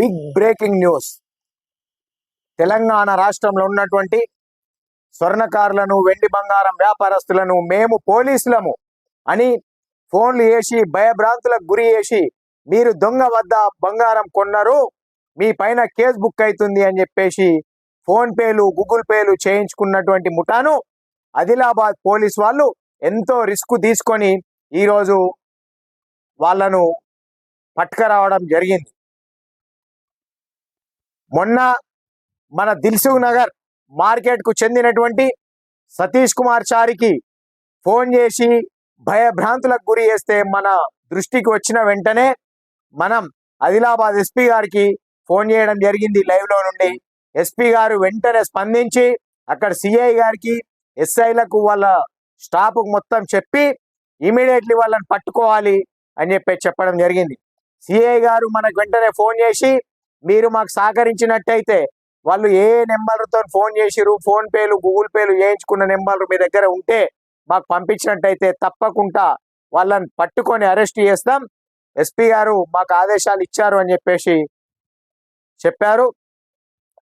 Big breaking news. Telangana రాష్ట్రంలో ఉన్నటువంటి స్వర్ణకారులను వెండి బంగారం వ్యాపారస్తులను మేము పోలీసులము అని ఫోన్లు వేసి భయభ్రాంతులకు గురి చేసి మీరు దొంగ వద్ద బంగారం కొన్నారు మీ పైన కేసు బుక్ అవుతుంది అని చెప్పేసి ఫోన్ పేలు గూగుల్ పేలు చేయించుకున్నటువంటి ముఠాను ఆదిలాబాద్ పోలీస్ వాళ్ళు ఎంతో రిస్క్ తీసుకొని ఈరోజు వాళ్ళను పట్టుకరావడం జరిగింది. మొన్న మన దిల్సుఖ్ నగర్ మార్కెట్కు చెందినటువంటి సతీష్ కుమార్ చారికి ఫోన్ చేసి భయభ్రాంతులకు గురి చేస్తే మన దృష్టికి వచ్చిన వెంటనే మనం ఆదిలాబాద్ ఎస్పీ గారికి ఫోన్ చేయడం జరిగింది లైవ్లో నుండి. ఎస్పీ గారు వెంటనే స్పందించి అక్కడ సిఐ గారికి ఎస్ఐలకు వాళ్ళ స్టాఫ్ మొత్తం చెప్పి ఇమీడియట్లీ వాళ్ళని పట్టుకోవాలి అని చెప్పి చెప్పడం జరిగింది. సిఐ గారు మనకు వెంటనే ఫోన్ చేసి మీరు మాకు సహకరించినట్టయితే వాళ్ళు ఏ నెంబర్తో ఫోన్ చేసిరు ఫోన్ పేలు గూగుల్ పేలు వేయించుకున్న నెంబర్లు మీ దగ్గర ఉంటే మాకు పంపించినట్టయితే తప్పకుండా వాళ్ళని పట్టుకొని అరెస్ట్ చేస్తాం. ఎస్పీ గారు మాకు ఆదేశాలు ఇచ్చారు అని చెప్పేసి చెప్పారు.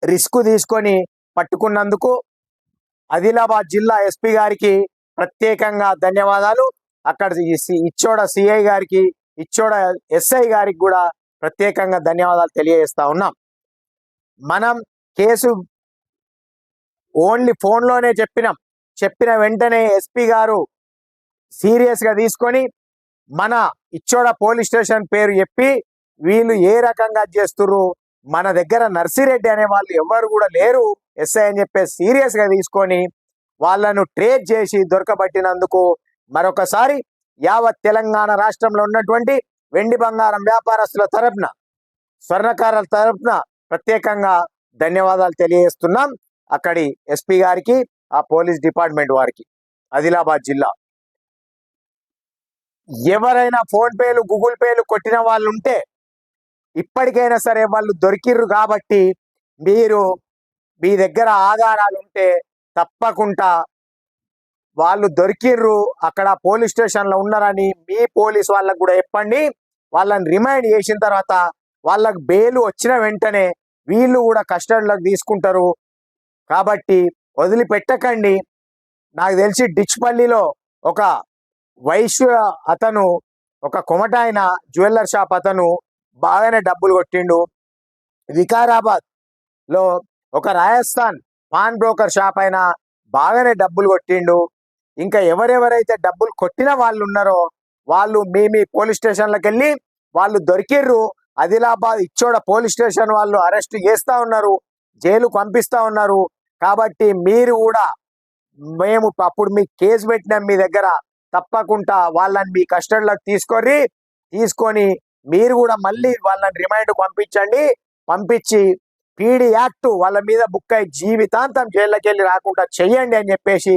రిస్క్ తీసుకొని పట్టుకున్నందుకు ఆదిలాబాద్ జిల్లా ఎస్పీ గారికి ప్రత్యేకంగా ధన్యవాదాలు. అక్కడ ఈ సి- ఇచ్చోడ సిఐ గారికి ఇచ్చోడ ఎస్ఐ గారికి కూడా ప్రత్యేకంగా ధన్యవాదాలు తెలియజేస్తా ఉన్నాం. మనం కేసు ఓన్లీ ఫోన్లోనే చెప్పినాం. చెప్పిన వెంటనే ఎస్పీ గారు సీరియస్గా తీసుకొని మన ఇచ్చోడ పోలీస్ స్టేషన్ పేరు చెప్పి వీళ్ళు ఏ రకంగా చేస్తుర్రు మన దగ్గర నర్సిరెడ్డి అనే వాళ్ళు ఎవరు కూడా లేరు ఎస్ఐ అని చెప్పి సీరియస్గా తీసుకొని వాళ్ళను ట్రేస్ చేసి దొరకబట్టినందుకు మరొకసారి యావత్ తెలంగాణ రాష్ట్రంలో ఉన్నటువంటి వెండి బంగారం వ్యాపారస్తుల తరపున స్వర్ణకారుల తరపున ప్రత్యేకంగా ధన్యవాదాలు తెలియజేస్తున్నాం. అక్కడి ఎస్పీ గారికి ఆ పోలీస్ డిపార్ట్మెంట్ వారికి ఆదిలాబాద్ జిల్లా. ఎవరైనా ఫోన్పేలు గూగుల్ పేలు కొట్టిన వాళ్ళు ఉంటే ఇప్పటికైనా సరే వాళ్ళు దొరికిర్రు కాబట్టి మీరు మీ దగ్గర ఆధారాలు ఉంటే తప్పకుండా వాళ్ళు దొరికిర్రు అక్కడ పోలీస్ స్టేషన్లో ఉన్నారని మీ పోలీస్ వాళ్ళకు కూడా చెప్పండి. వాళ్ళని రిమైండ్ చేసిన తర్వాత వాళ్ళకు బెయిల్ వచ్చిన వెంటనే వీళ్ళు కూడా కస్టడీలోకి తీసుకుంటారు. కాబట్టి వదిలిపెట్టకండి. నాకు తెలిసి డిచ్పల్లిలో ఒక వైశ్య అతను ఒక కొమటాయన జ్యువెల్లర్ షాప్ అతను బాగానే డబ్బులు కొట్టిండు. వికారాబాద్లో ఒక రాజస్థాన్ పాన్ బ్రోకర్ షాప్ అయినా బాగానే డబ్బులు కొట్టిండు. ఇంకా ఎవరెవరైతే డబ్బులు కొట్టిన వాళ్ళు ఉన్నారో వాళ్ళు మీ మీ పోలీస్ స్టేషన్లకు వెళ్ళి వాళ్ళు దొరికిర్రు. ఆదిలాబాద్ ఇచ్చోడ పోలీస్ స్టేషన్ వాళ్ళు అరెస్ట్ చేస్తా ఉన్నారు. జైలు పంపిస్తా ఉన్నారు. కాబట్టి మీరు కూడా మేము అప్పుడు మీ కేసు పెట్టినాం మీ దగ్గర. తప్పకుండా వాళ్ళని మీ కస్టడీలోకి తీసుకొని తీసుకొని మీరు కూడా మళ్ళీ వాళ్ళని రిమైండ్ పంపించండి. పంపించి పీడీ యాక్ట్ వాళ్ళ మీద బుక్ అయి జీవితాంతం జైల్లోకి వెళ్ళి రాకుండా చెయ్యండి అని చెప్పేసి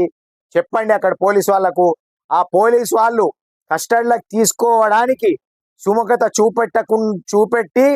చెప్పండి అక్కడ పోలీస్ వాళ్ళకు. ఆ పోలీస్ వాళ్ళు కస్టడీలోకి తీసుకోవడానికి సుముఖత చూపెట్టకు చూపెట్టి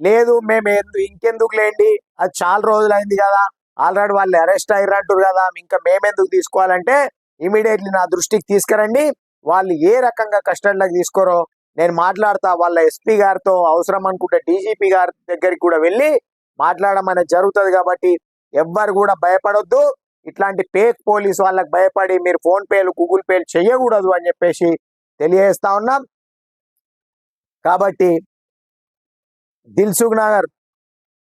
లేదు మేము ఇంకెందుకు లేండి అది చాలా రోజులైంది కదా ఆల్రెడీ వాళ్ళు అరెస్ట్ అయ్యారంటారు కదా ఇంకా మేమెందుకు తీసుకోవాలంటే ఇమీడియట్లీ నా దృష్టికి తీసుకురండి వాళ్ళు ఏ రకంగా కస్టడీలోకి తీసుకోరో నేను మాట్లాడతా వాళ్ళ ఎస్పీ గారితో అవసరం అనుకుంటే డీజీపీ గారి దగ్గరికి కూడా వెళ్ళి మాట్లాడడం అనేది జరుగుతుంది కాబట్టి ఎవ్వరు కూడా భయపడొద్దు ఇట్లాంటి పేక్ పోలీస్ వాళ్ళకి భయపడి మీరు ఫోన్ పేలు గూగుల్ పేలు చేయకూడదు అని చెప్పేసి తెలియజేస్తా ఉన్నాం. కాబట్టి దిల్సుఖ్ నగర్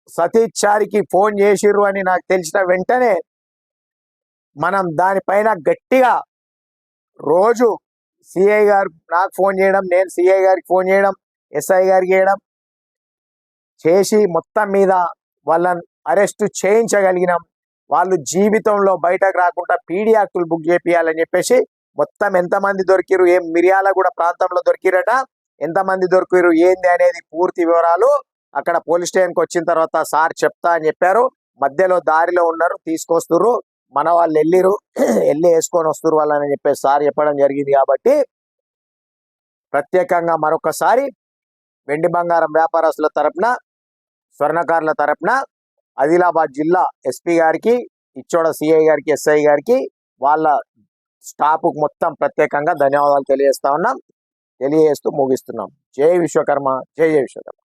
సతీష్ చారికి ఫోన్ చేసిర్రు అని నాకు తెలిసిన వెంటనే మనం దానిపైన గట్టిగా రోజు సిఐ గారు నాకు ఫోన్ చేయడం నేను సిఐ గారికి ఫోన్ చేయడం ఎస్ఐ గారికి చేయడం చేసి మొత్తం మీద వాళ్ళని అరెస్ట్ చేయించగలిగినాం. వాళ్ళు జీవితంలో బయటకు రాకుండా పీడీ యాక్టులు బుక్ చేపియాలని చెప్పేసి మొత్తం ఎంతమంది దొరికిరు ఏం మిరియాల కూడా ప్రాంతంలో దొరికిరట ఎంతమంది దొరికారు ఏంది అనేది పూర్తి వివరాలు అక్కడ పోలీస్ స్టేషన్కి వచ్చిన తర్వాత సార్ చెప్తా అని చెప్పారు. మధ్యలో దారిలో ఉన్నారు తీసుకొస్తున్నారు మన వాళ్ళు వెళ్ళిరు వెళ్ళి వేసుకొని వస్తురు వాళ్ళని చెప్పేసి సార్ చెప్పడం జరిగింది కాబట్టి ప్రత్యేకంగా మరొకసారి వెండి బంగారం వ్యాపారస్తుల తరపున స్వర్ణకారుల తరపున ఆదిలాబాద్ జిల్లా ఎస్పీ గారికి ఇచ్చోడ సిఐ గారికి ఎస్ఐ గారికి వాళ్ళ స్టాఫ్ మొత్తం ప్రత్యేకంగా ధన్యవాదాలు తెలియజేస్తా ఉన్నాం. తెలియజేస్తూ ముగిస్తున్నాం. జై విశ్వకర్మ జై జయ విశ్వకర్మ.